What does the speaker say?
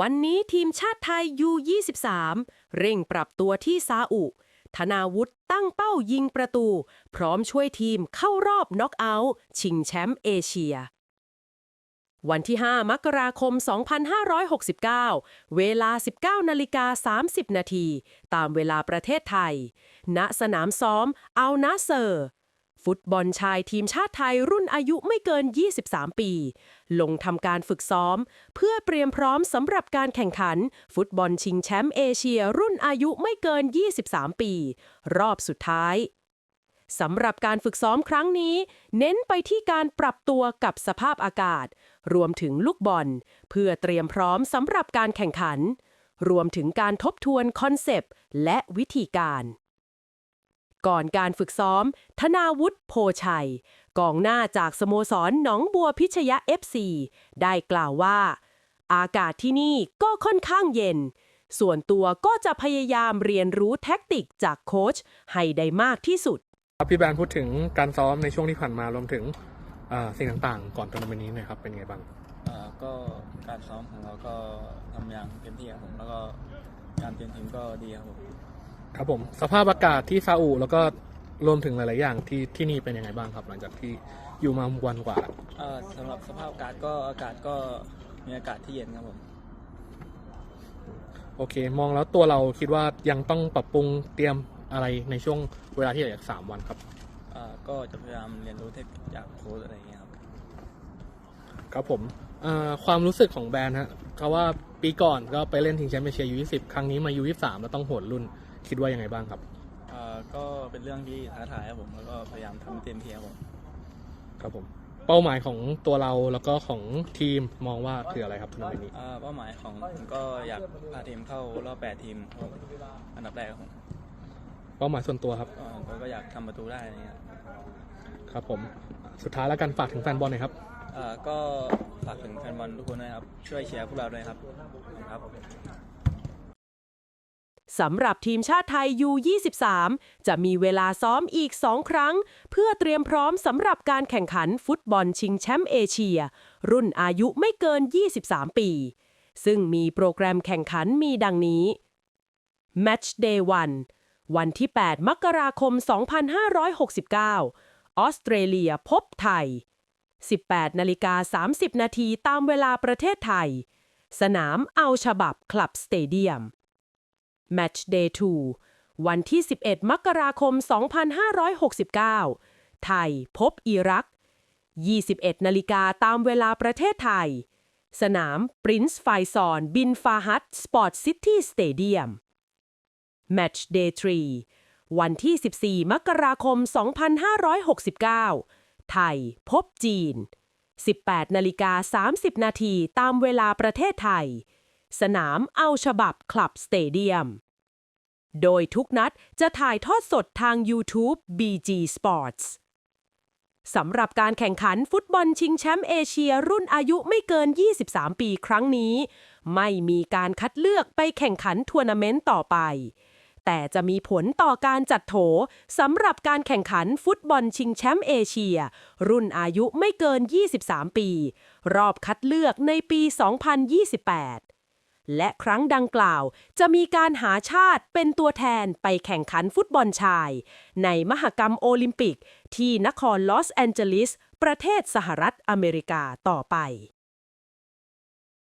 วันนี้ทีมชาติไทย U23 เร่งปรับตัวที่ซาอุ ธนาวุฒิตั้งเป้ายิงประตู พร้อมช่วยทีมเข้ารอบน็อกเอาท์ชิงแชมป์เอเชีย วันที่ 5 มกราคม 2569 เวลา 19นาฬิกา30 นาที ตามเวลาประเทศไทย ณ สนามซ้อมอัลนาเซอร์ ฟุตบอลชายทีมชาติไทยรุ่นอายุไม่เกิน 23 ปี ลงทำการฝึกซ้อม เพื่อเตรียมพร้อมสำหรับการแข่งขัน ฟุตบอลชิงแชมป์เอเชียรุ่นอายุไม่เกิน 23 ปี รอบสุดท้ายสำหรับการฝึกซ้อมครั้งนี้ เน้นไปที่การปรับตัวกับสภาพอากาศ รวมถึงลูกบอล เพื่อเตรียมพร้อมสำหรับการแข่งขัน รวมถึงการทบทวนคอนเซปต์และวิธีการ ก่อนการฝึกซ้อม ธนาวุฒิโพชัย กองหน้าจากสโมสรหนองบัวพิชยะ FC ได้กล่าวว่า อากาศที่นี่ก็ค่อนข้างเย็น ส่วนตัวก็จะพยายามเรียนรู้แท็กติกจากโค้ชให้ได้มากที่สุดครับพี่แบนพูดถึงการซ้อมในช่วงที่ผ่านมารวมถึงอ่าสิ่งต่างๆ ก่อนทัวร์นาเมนต์นี้หนะครับเป็นไงบ้างเอ่อก็การซ้อมของเราก็ทำอย่างเต็มที่ครับผมแล้วก็การเตรียมทีมก็ดีครับผม ครับผมสภาพอากาศที่ซาอุแล้วก็รวมถึงหลาย ๆ อย่างที่ที่นี่เป็นยังไงบ้างครับ หลังจากที่อยู่มาวันกว่าเอ่อสำหรับสภาพอากาศก็อากาศก็มีอากาศที่เย็นครับผมโอเค มองแล้วตัวเราคิดว่ายังต้องปรับปรุงเตรียมอะไรในช่วงเวลาที่เหลืออีกสามวันครับเอ่อก็จะพยายามเรียนรู้เทคนิคจากโค้ชอะไรอย่างเงี้ยครับครับผมเอ่อความรู้สึกของแบรนด์ฮะเพราะว่าปีก่อนก็ไปเล่นทิงแชมป์เอเชียยู20ครั้งนี้มายู23แล้วต้องโหดรุ่น คิดว่ายังไงบ้างครับ เอ่อก็เป็นเรื่องที่ท้าทายครับผมแล้วก็พยายามทำให้เต็มที่ครับผมครับผม เป้าหมายของตัวเราแล้วก็ของทีมมองว่าคืออะไรครับทัวร์นาเมนต์นี้เอ่อเป้าหมายของผมก็อยากพาทีมเข้ารอบแปดทีมครับผมอันดับแรกครับผมเป้าหมายส่วนตัวครับเอ่อผมก็อยากทำประตูได้อะไรเงี้ยครับผม สุดท้ายแล้วกันฝากถึงแฟนบอลหน่อยครับเอ่อก็ฝากถึงแฟนบอลทุกคนนะครับช่วยเชียร์พวกเราด้วยครับขอบคุณครับ สำหรับทีมชาติไทย U23 จะมีเวลาซ้อมอีก 2 ครั้ง เพื่อเตรียมพร้อมสำหรับการแข่งขันฟุตบอลชิงแชมป์เอเชีย รุ่นอายุไม่เกิน 23 ปี ซึ่งมีโปรแกรมแข่งขันมีดังนี้ Match Day 1 วันที่ 8 มกราคม 2569 ออสเตรเลียพบไทย 18นาฬิกา30 นาทีตามเวลาประเทศไทย สนามเอาฉบับคลับสเตเดียม Match Day 2 วันที่ 11 มกราคม 2569 ไทยพบอิรัก 21 นาฬิกาตามเวลาประเทศไทย สนาม Prince Faisal bin Fahad Sport City Stadium Match Day 3 วันที่ 14 มกราคม 2569 ไทยพบจีน 18 นาฬิกา 30 นาทีตามเวลาประเทศไทย สนามเอาฉบับคลับสเตเดียม โดยทุกนัดจะถ่ายทอดสดทาง YouTube BG Sports สำหรับการแข่งขันฟุตบอลชิงแชมป์เอเชียรุ่นอายุไม่เกิน 23 ปีครั้งนี้ ไม่มีการคัดเลือกไปแข่งขันทัวร์นาเมนต์ต่อไป แต่จะมีผลต่อการจัดโถสำหรับการแข่งขันฟุตบอลชิงแชมป์เอเชีย รุ่นอายุไม่เกิน 23 ปี รอบคัดเลือกในปี 2028 และครั้งดังกล่าว จะมีการหาชาติเป็นตัวแทนไปแข่งขันฟุตบอลชาย ในมหกรรมโอลิมปิก ที่นครลอสแอนเจลิส ประเทศสหรัฐอเมริกาต่อไป